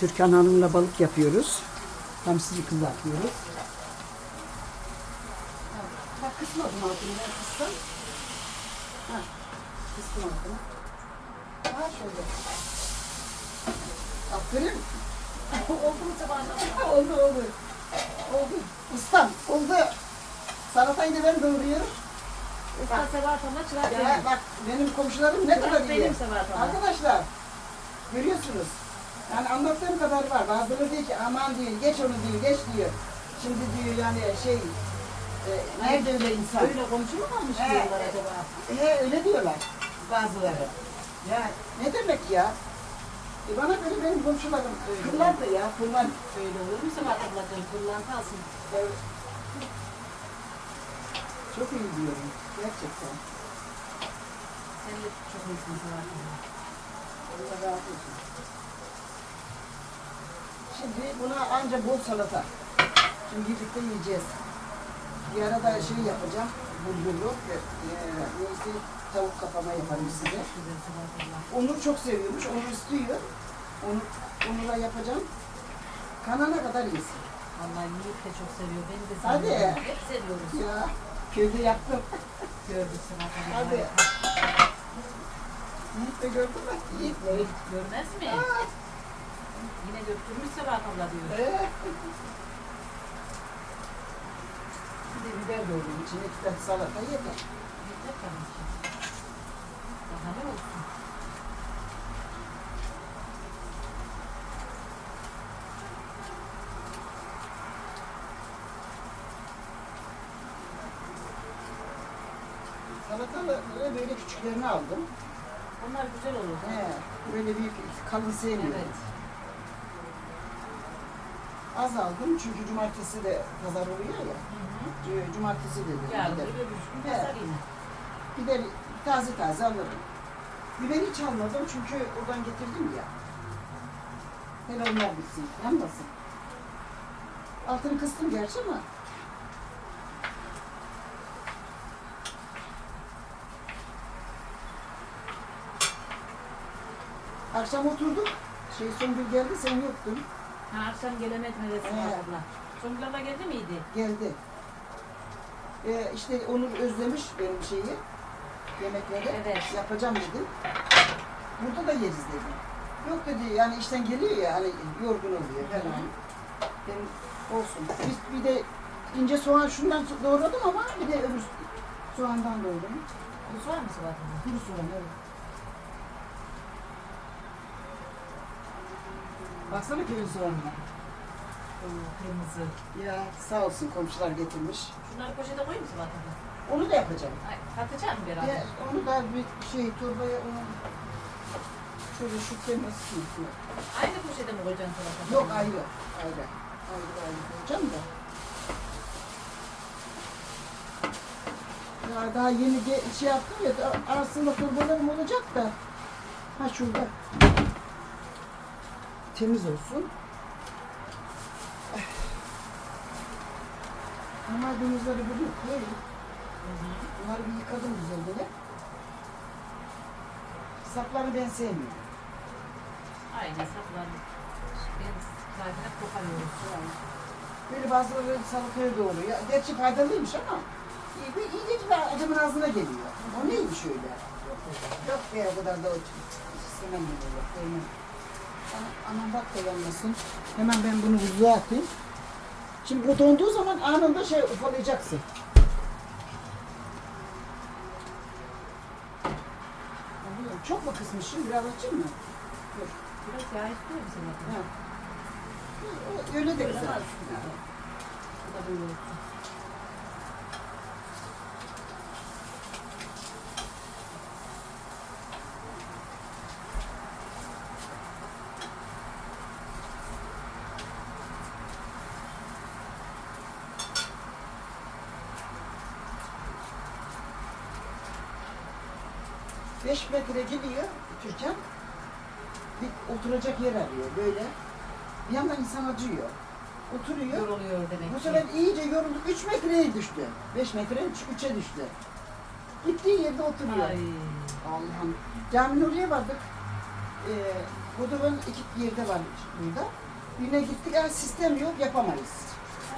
Türkan Hanım'la balık yapıyoruz. Hamsiyi kızartıyoruz. Bak kısmadım altını ben kıstım. Ha, kıstım altını. Ha şöyle. Aferin. oldu mu sabahında? oldu oldu. Oldu. Ustam oldu. Salatayı da ben doğruyorum. Usta Sebahat abla çırak Ya benim. bak benim komşularım ne kadar iyi. benim Sebahat abla. Arkadaşlar görüyorsunuz. Yani anlattığım kadar var. Bazıları diyor ki aman diyor geç onu diyor geç diyor. Şimdi diyor yani şey e, nerede öyle insan? Öyle komşu mu kalmış He. diyorlar acaba? He öyle diyorlar bazıları. Ya ne demek ya? E bana göre benim komşularım Öyle. kırlar da ya kırlar. Öyle olur mu Sebahat ablacığım? Kırlantı alsın. Evet. Çok iyi diyorum gerçekten. Sen de çok iyisin abla. Allah razı olsun. Şimdi buna anca bol salata. Şimdi birlikte yiyeceğiz. Bir arada şey yapacağım. Bulgurlu. ve, E, neyse tavuk kapama yaparım size. Onur çok seviyormuş. Onur istiyor. Onu, Onur'a yapacağım. Kanana kadar yesin. Vallahi Yiğit de çok seviyor. Beni de Hadi. seviyor. Hep seviyoruz. Ya köyde yaptım. Sebahat abla. Hadi. harika. Yiğit de gördün mü? Yiğit mi? Görmez mi? Yine döktürmüş Sebahat abla diyor. Ee, Bir de biber doğrayayım. İçine iki tane salata yeter. Yeter tabii ki. Daha ne olsun? Salataları böyle küçüklerini aldım. Onlar güzel olur. He, böyle büyük kalın sevmiyorum. Evet. Az aldım çünkü cumartesi de pazar oluyor ya. Hı hı. C- Cumartesi de dedim. Yarın öbür gün pazar yine. Gider taze taze alırım. Biber hiç almadım çünkü oradan getirdim ya. Hele onlar bitsin. Yanmasın. Altını kıstım gerçi ama. Akşam oturduk. Şey Songül geldi sen yoktun. Ha, akşam gelemedin Sebahat Evet. abla. Songül abla geldi miydi? Geldi. Ee, işte Onur özlemiş benim şeyi. Yemekleri. Evet. Yapacağım dedi. Burada da yeriz dedi. Yok dedi yani işten geliyor ya hani yorgun oluyor falan. Benim olsun. Biz bir de ince soğan şundan doğradım ama bir de öbür soğandan doğradım. Bu soğan mı abla? Kuru soğan evet. Baksana köyün soğanına. Kırmızı. Ya sağ olsun komşular getirmiş. Şunları poşete koyayım mı abla? Onu da yapacağım. Ay, katacağım beraber. Ya, onu da bir şey torbaya onu şöyle şu temizsin. Aynı poşete mi koyacaksın abla? Yok ayrı. Ayrı. Ayrı ayrı koyacağım da. Ya daha yeni şey yaptım ya da aslında torbalarım olacak da. Ha şurada. Temiz olsun. Ama domuzları böyle koyayım. Bunları bir yıkadım güzel böyle. Sapları ben sevmiyorum. Aynı saplar. Ben zaten hep koparıyoruz. Yani Böyle bazıları salataya doğru. Ya, gerçi faydalıymış ama iyi, bir- iyice bir adamın ağzına geliyor. O neymiş öyle? Yok be o kadar da o istemem ben bak da yanmasın. Hemen ben bunu buzluğa atayım. Şimdi bu donduğu zaman anında şey ufalayacaksın. Çok mu kısmışım? Biraz açayım mı? Dur. Biraz yağ istiyor musun? Ha. Öyle de güzel. var. Bu da böyle olsun. Beş metre gidiyor Türkan. Bir oturacak yer arıyor böyle. Bir yandan insan acıyor. Oturuyor. Yoruluyor demek Bu ki. sefer iyice yoruldu. Üç metreye düştü. Beş metre üç, üçe düştü. Gittiği yerde oturuyor. Ay. Allah'ım. Caminin oraya vardık. e, Bodrum'un iki yerde var burada. Birine gittik, "Aa, sistem yok, yapamayız.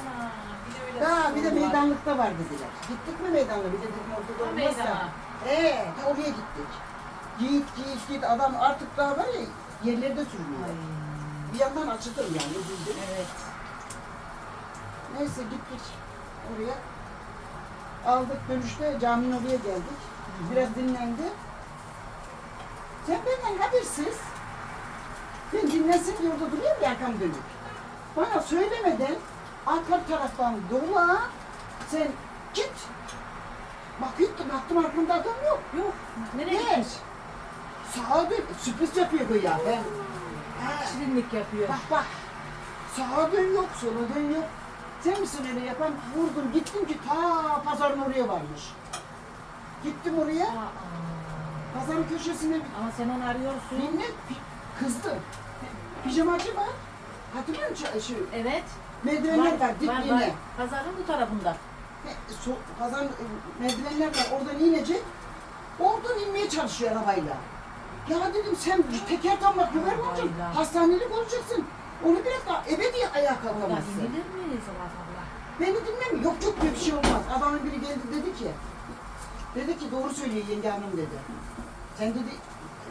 Ana, bir de öyle Daha bir de sorun var. meydanlıkta var dediler. Gittik mi meydanlığa? Bir de dedim ortada Ha, olmazsa. meydana. Ee, oraya gittik. Git git git adam artık daha var ya yerlerde sürünüyor. Ay, Bir yandan acıdım yani üzüldüm. Evet. Neyse gittik oraya. Aldık dönüşte caminin oraya geldik. Biraz dinlendi. Sen benden habersiz. Ben dinlesin diye orada duruyorum ya arkam dönük. Bana söylemeden arka taraftan dola sen git. Bak gittim baktım arkamda adam yok. Yok. Nereye gitmiş? Sağa dön. Sürpriz yapıyor bu ya. Ben. Ha. Şirinlik yapıyor. Bak bak. Sağa dön yok, sola dön yok. Sen misin öyle yapan? Vurdum gittim ki ta pazarın oraya varmış. Gittim oraya. Aa, Pazarın köşesine Ama sen onu arıyorsun. pi- kızdı. Pijamacı var. Hatırlıyor musun? Şu Evet. merdivenler var, dip var. Pazarın bu tarafında. He, So, pazarın e, merdivenler var. Oradan inecek. Oradan inmeye çalışıyor arabayla. Ya dedim sen teker tam güven mi olacaksın? Hastanelik olacaksın. Onu biraz daha ebedi ayağa kalkamazsın. inilir mi sabah sabah? Beni dinlemiyor. Yok yok diye bir şey olmaz. Adamın biri geldi dedi ki, dedi ki doğru söylüyor yenge hanım dedi. Sen dedi,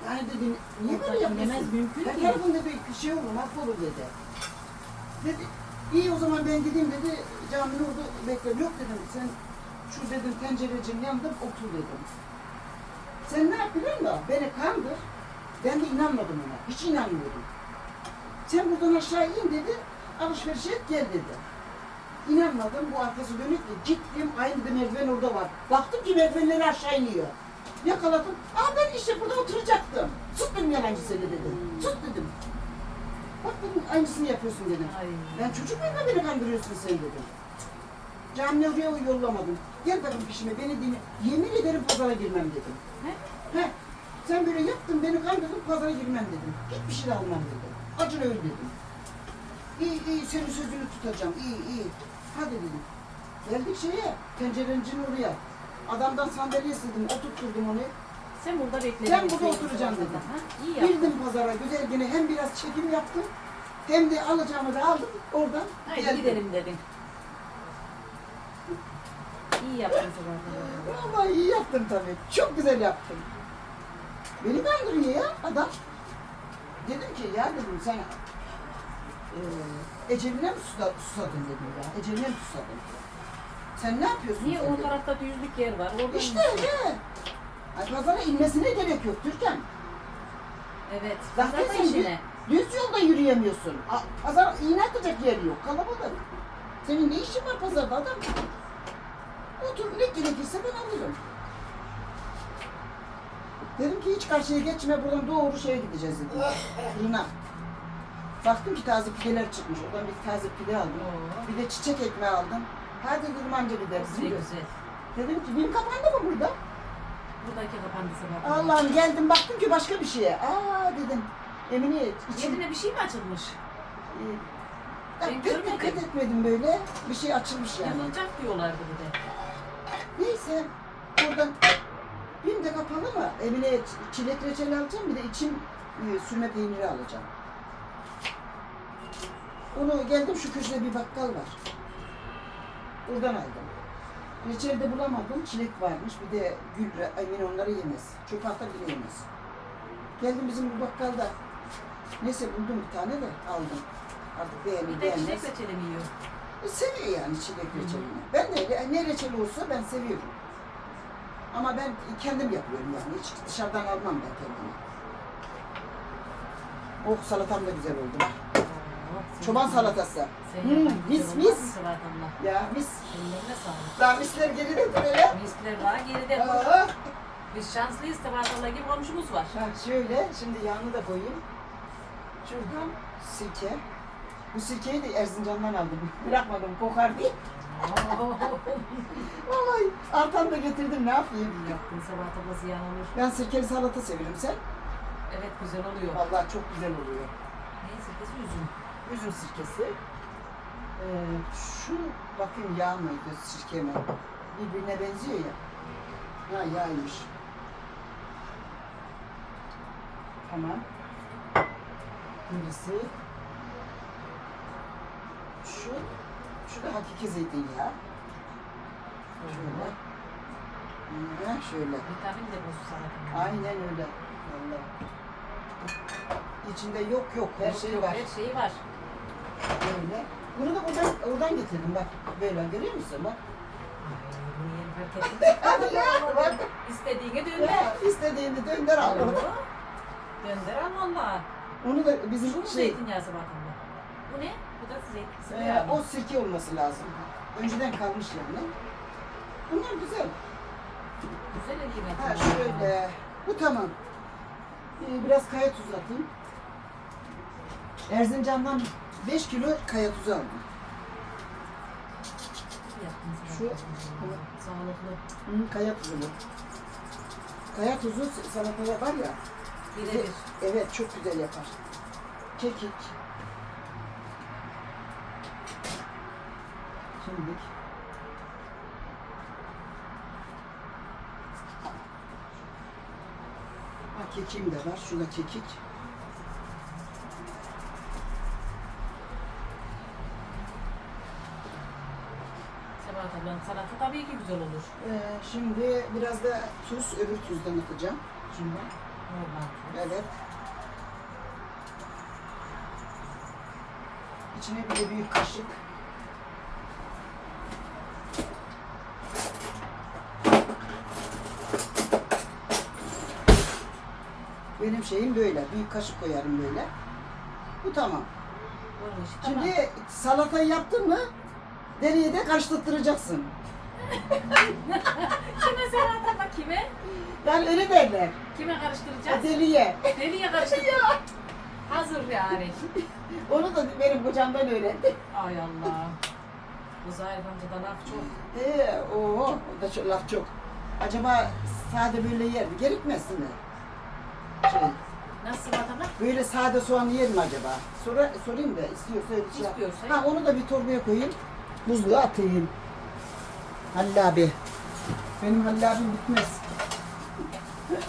hani dedi niye böyle yapıyorsun? mümkün Her değil. tarafında bir şey olur, mahvolur dedi. Dedi, iyi o zaman ben gideyim dedi, caminin orada bekliyorum. Yok dedim, sen şu dedim tencerecinin yanında otur dedim. Sen ne yap biliyor musun? Beni kandır. Ben de inanmadım ona. Hiç inanmıyordum. Sen buradan aşağı in dedi, alışveriş et gel dedi. İnanmadım, bu arkası dönük de gittim, aynı da merdiven orada var. Baktım ki merdivenleri aşağı iniyor. Yakaladım, aa ben işte burada oturacaktım. Sus benim yalancı seni dedim. Sus dedim. Bak dedim, aynısını yapıyorsun dedim. Ay. Ben çocuk muyum da beni kandırıyorsun sen dedim. Camiye oraya yollamadım. Gel bakın peşime beni dinle. Yemin ederim pazara girmem dedim. He? He. Sen böyle yaptın beni kandırdın pazara girmem dedim. Hiçbir şey de almam dedim. Acın öyle dedim. İyi iyi senin sözünü tutacağım. İyi iyi. Hadi dedim. Geldik şeye tencerencinin oraya. Adamdan sandalye istedim oturtturdum onu. Sen burada bekle. Sen burada seni oturacaksın dedim. ha? İyi yaptın. Girdim pazara güzel yine hem biraz çekim yaptım. Hem de alacağımı da aldım oradan. Haydi geldim. gidelim dedin. İyi yaptın sabah. Vallahi iyi yaptım tabii. Çok güzel yaptım. Beni kandırıyor ya adam. Dedim ki ya dedim sen eee eceline mi susa- susadın dedim ya. Eceline mi susadın? Sen ne yapıyorsun Niye sen o dedim. tarafta düzlük yer var? Oradan İşte he. Ay pazara inmesine gerek yok Türkan. Evet. Zaten sen işine. düz, düz yolda yürüyemiyorsun. A- Pazar iğne atacak yer yok. Kalabalık. Senin ne işin var pazarda adam? Otur ne gerekirse ben alırım. Dedim ki hiç karşıya geçme buradan doğru şeye gideceğiz dedim. Fırına. Baktım ki taze pideler çıkmış. Oradan bir taze pide aldım. Oo. Bir de çiçek ekmeği aldım. Hadi dedim anca gideriz. Ne güzel. Dedim ki benim kapandı mı burada? Buradaki kapandı sabah. Allah'ım geldim baktım ki başka bir şeye. Aa dedim. Emine içim Yerine bir şey mi açılmış? Ya Ben dikkat etmedim böyle. Bir şey açılmış yani. Yanılacak diyorlardı bir de. Neyse oradan bir de kapalı mı? Emine ç- çilek reçeli alacağım bir de içim e, sürme peyniri alacağım. Onu geldim şu köşede bir bakkal var. Oradan aldım. Reçel de bulamadım. Çilek varmış. Bir de gül. Emine onları yemez. Çöp atar bile yemez. Geldim bizim bu bakkalda. Neyse buldum bir tane de aldım. Artık beğenir Bir de beğenmez. çilek reçeli mi yiyor? Seviyor yani çilek reçelini. Ben de ne reçeli olsa ben seviyorum. Ama ben kendim yapıyorum yani. Hiç dışarıdan almam ben kendimi. Oh salatam da güzel oldu bak. Çoban salatası. Hmm, mis, mis. Ya mis. Ellerine sağlık. Daha misler geride dur hele. Misler var geride. Aa, Biz şanslıyız sabah Allah gibi komşumuz var. ha, şöyle şimdi yağını da koyayım. Şuradan sirke. Bu sirkeyi de Erzincan'dan aldım. Bırakmadım kokar diye. Vallahi artan da getirdim ne yapayım. İyi yaptın sabah Allah ziyan olur. Ben sirkeli salata severim sen. Evet güzel oluyor. Vallahi çok güzel oluyor. Neyse kız üzüm. Üzüm sirkesi. Ee, şu bakayım yağ mıydı sirke mi? Birbirine benziyor ya. Ha yağymış. Tamam. Birisi. Şu. Şu da hakiki zeytinyağı. Şöyle. Ha, şöyle. Vitamin de bozu sana. Aynen öyle. Vallahi. İçinde yok yok her şey var. Her şeyi var. Böyle. Bunu da buradan, oradan getirdim bak. Böyle görüyor musun bak. Bunu yeni fark ettim. Hadi ya bak. İstediğini dönder. İstediğini dönder al. Dönder al valla. Onu da bizim Şu mu şey, zeytinyağı batında? Bu ne? Bu da zeytin. e, o sirke olması lazım. Önceden kalmış yani. Bunlar güzel. Güzel elime. Ha şöyle. Bu tamam. Ee, biraz kaya tuzu atayım. Erzincan'dan 5 kilo kaya tuzu aldım. Şu- Sağlıklı. Hı, kaya tuzu bu. Kaya tuzu salataya var ya. Birebir. Evet çok güzel yapar. Kekik. Şimdilik. Ha, kekiğim de var. Şurada kekik. Sebahat ablanın salata tabii ki güzel olur. Ee, şimdi biraz da tuz, öbür tuzdan atacağım. Şimdi. Normal. Evet. İçine bir de büyük kaşık. Benim şeyim böyle. Büyük kaşık koyarım böyle. Bu tamam. İşi tamam. Şimdi salatayı yaptın mı deriye de karıştırtıracaksın. Kime Sebahat abla kime? Yani öyle derler. Kime karıştıracağız? Deliye. Deliye karıştır. Hazır yani. Onu da benim kocamdan öğrendim. Ay Allah. Bu Zahir amcada laf çok. He, o, o da çok, laf çok. Acaba sade böyle yer mi? Gerekmesin mi? Şey, Nasıl abla? böyle sade soğan yer mi acaba? Sonra sorayım da istiyorsa öyle şey yap. İstiyorsa. Ha onu da bir torbaya koyayım. Buzluğa atayım. Halil abi. Benim Halil abim bitmez.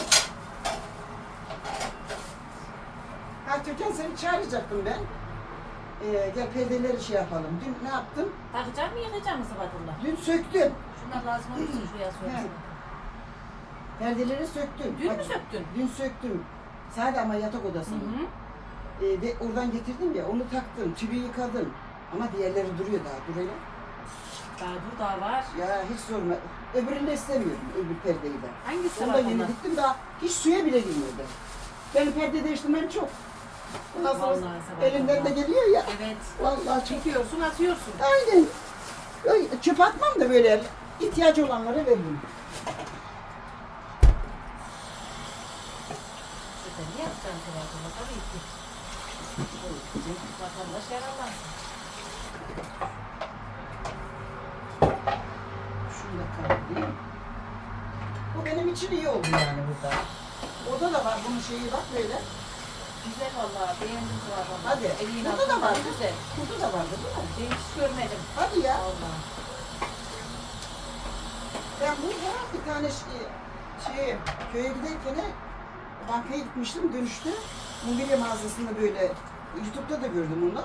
ha Türkan seni çağıracaktım ben. Ee, gel perdeleri şey yapalım. Dün ne yaptım? Takacak mı yıkayacak mı abla? Dün söktüm. Şunlar lazım olursa şuraya söylesene. Perdeleri söktüm. Dün mü söktün? Dün söktüm. Sadece ama yatak odasını. hı. Ee, de, oradan getirdim ya onu taktım. Tübü yıkadım. Ama diğerleri duruyor daha duruyor. Daha dur daha var. Ya hiç sorma. Öbürünü de istemiyorum. Öbür perdeyi de. Hangisi Onu da Sebahat yeni abla? diktim daha hiç suya bile girmedi. Benim perde değiştirmem çok. Ondan sonra Vallahi elimden de geliyor ya. Evet. Vallahi çok. Çekiyorsun atıyorsun. Aynen. Ay, Çöp atmam da böyle ihtiyacı olanlara veririm. Sebahat abla? Tabii ki. Vatandaş yararlansın. Şunu da kaldırayım. Bu benim için iyi oldu yani burada. Orada da var bunun şeyi bak böyle. Güzel valla. Beğendim Sebahat abla. Hadi. Eliğin Burada da altında var. Güzel. Burada da vardı değil mi? Ben hiç görmedim. Hadi ya. Valla. Ben burada bir tane şey, şey köye giderken bankaya gitmiştim dönüşte. Mobilya mağazasında böyle YouTube'da da gördüm onu.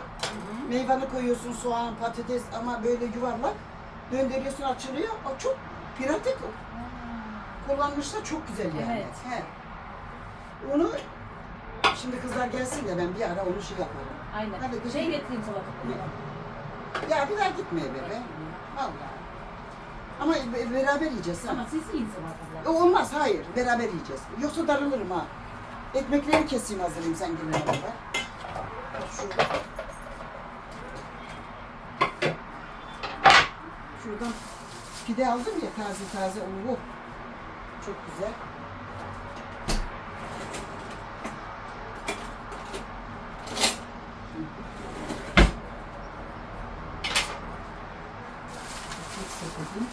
Meyvanı koyuyorsun soğan, patates ama böyle yuvarlak. Döndürüyorsun açılıyor. O çok pratik. Kullanmışlar çok güzel yani. Evet. He. Onu şimdi kızlar gelsin de ben bir ara onu şey yaparım. Aynen. Hadi şey getireyim salata. Ya bir daha gitmeye bebe. Vallahi. Ama be- beraber yiyeceğiz. ha. Ama siz yiyin Sebahat abla. E, Olmaz hayır. Beraber yiyeceğiz. Yoksa darılırım ha. Ekmekleri keseyim hazırlayayım sen gelene kadar. Şurada. Şuradan pide aldım ya taze taze. Oh. Çok güzel. Çok sepetim.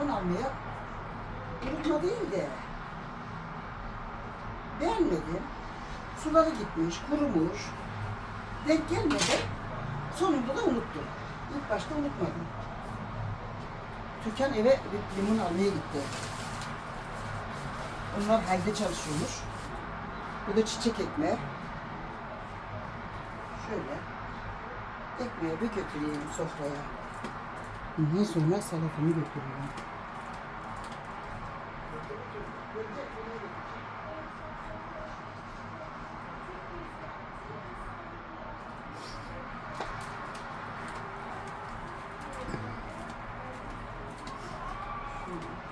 Limon almaya unutma değil de beğenmedim. Suları gitmiş, kurumuş. Denk gelmedi. Sonunda da unuttum. İlk başta unutmadım. Türkan eve limon almaya gitti. Onlar halde çalışıyormuş. Bu da çiçek ekmeği. Şöyle. Ekmeği bir götüreyim sofraya. Ondan sonra salatamı götürüyorum. Şöyle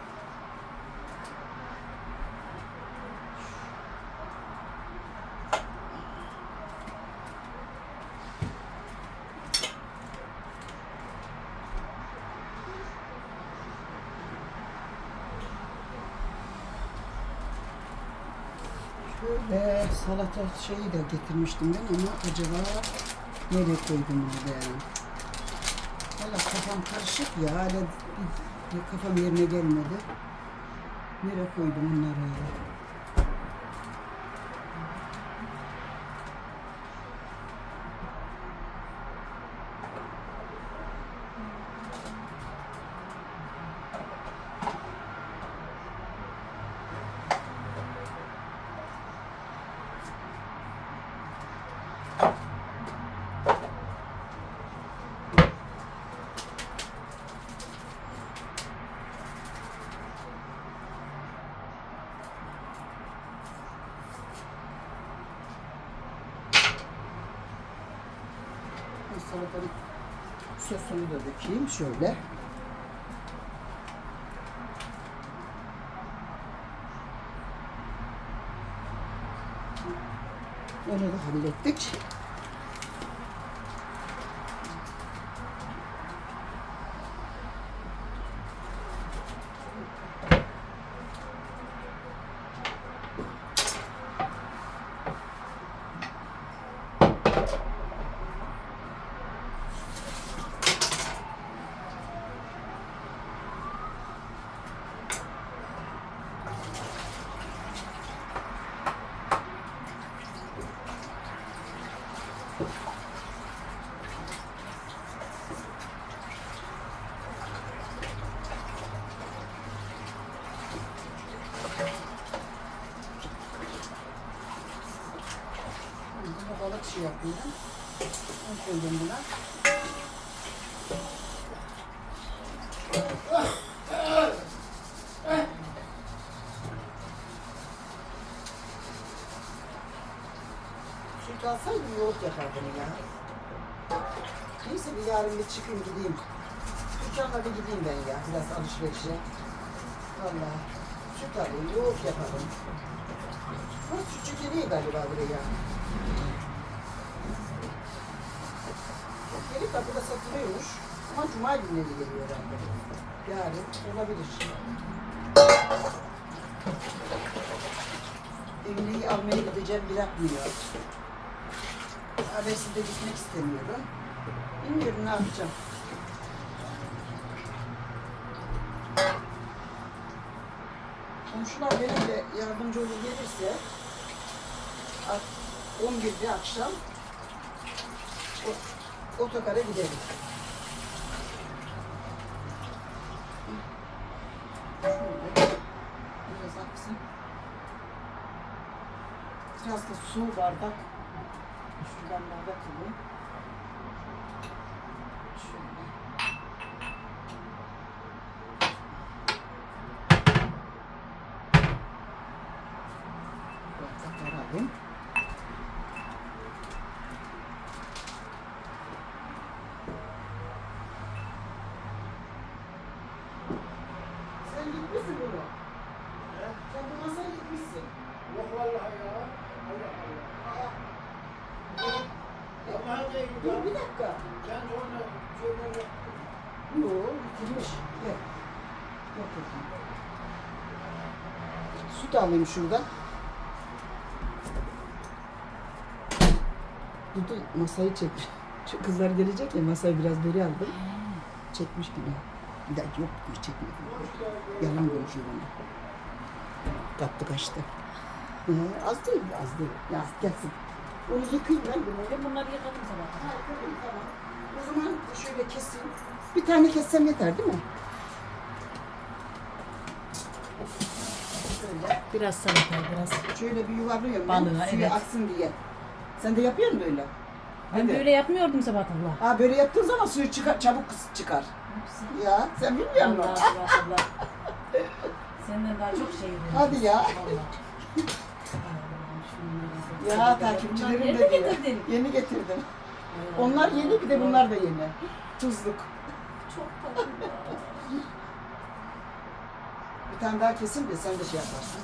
salata şeyi de getirmiştim ben ama acaba nereye koydum bunu ben? Valla kafam karışık ya hala kafam yerine gelmedi. Nereye koydum onları? Bu sosunu da dökeyim şöyle. Onu da hallettik. Burada balık şey yapıyorum. Koydum buna. Süt alsaydım yoğurt yapardım ya. Neyse bir yarın bir çıkayım gideyim. Dükkanla bir gideyim ben ya biraz alışverişe. Valla süt alayım, yoğurt yapalım. Bu sütçü geliyor galiba buraya. Gelip kapıda satılıyormuş. Ama cuma günleri geliyor herhalde. Yarın olabilir. Emine'yi almaya gideceğim bırakmıyor. Habersiz de gitmek istemiyorum. Bilmiyorum ne yapacağım. Komşular benim de yardımcı olur gelirse ak- 11'de akşam o- otogara gidelim. Biraz aksın. Biraz da su bardak. Şuradan bardak alayım. Şöyle. Bardakları alayım. Sen gitmişsin bunu. Sen bu masaya gitmişsin. Yok vallahi ya. Allah Allah. Aa, Ama hadi dur bir dakika. Sen sonra şöyle Yok, bitirmiş. Gel. Yok bakayım. Süt alayım şuradan. Dudu masayı çekmiş. Şu kızlar gelecek ya masayı biraz beri aldım. Çekmiş gibi. Bir daha yok bir çekmedi. Yalan konuşuyor bana. Kaptı kaçtı. Ee, az değil az değil. Yaz gelsin. Onu yıkayayım ben bunu. Ben bunları yıkadım sabah. Ha, tamam. O zaman şöyle keseyim. Bir tane kessem yeter değil mi? Şöyle. Biraz salata, biraz. Şöyle bir yuvarlıyorum Balığa, suyu evet. aksın diye. Sen de yapıyor musun öyle? Ben Hadi. böyle yapmıyordum sabah abla. Ha böyle yaptığın zaman suyu çıkar, çabuk çıkar. Ya sen bilmiyor Allah musun? Allah abla. Senden daha çok şey yedim. Hadi ya. Ya takipçilerim de diyor. getirdin? Yeni getirdim. Onlar yeni bir de bunlar da yeni. Tuzluk. Çok tatlı. Bir tane daha kesin de sen de şey yaparsın.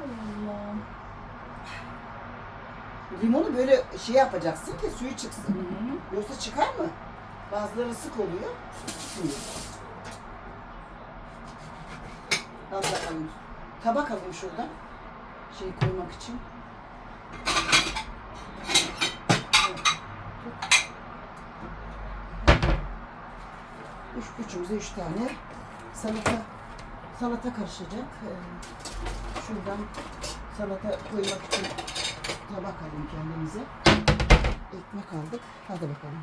Allah'ım. Limonu böyle şey yapacaksın ki suyu çıksın. Hı hı. Yoksa çıkar mı? Bazıları sık oluyor. Çıkmıyor. Al bakalım. Tabak alayım şuradan. Şey koymak için. Üç, üçümüze üç tane salata salata karışacak. Ee, Şuradan salata koymak için tabak alayım kendimize. Ekmek aldık. Hadi bakalım.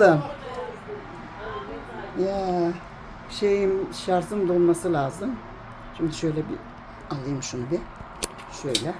Bakalım. Ya şeyim şarjım dolması lazım. Şimdi şöyle bir alayım şunu bir. Şöyle.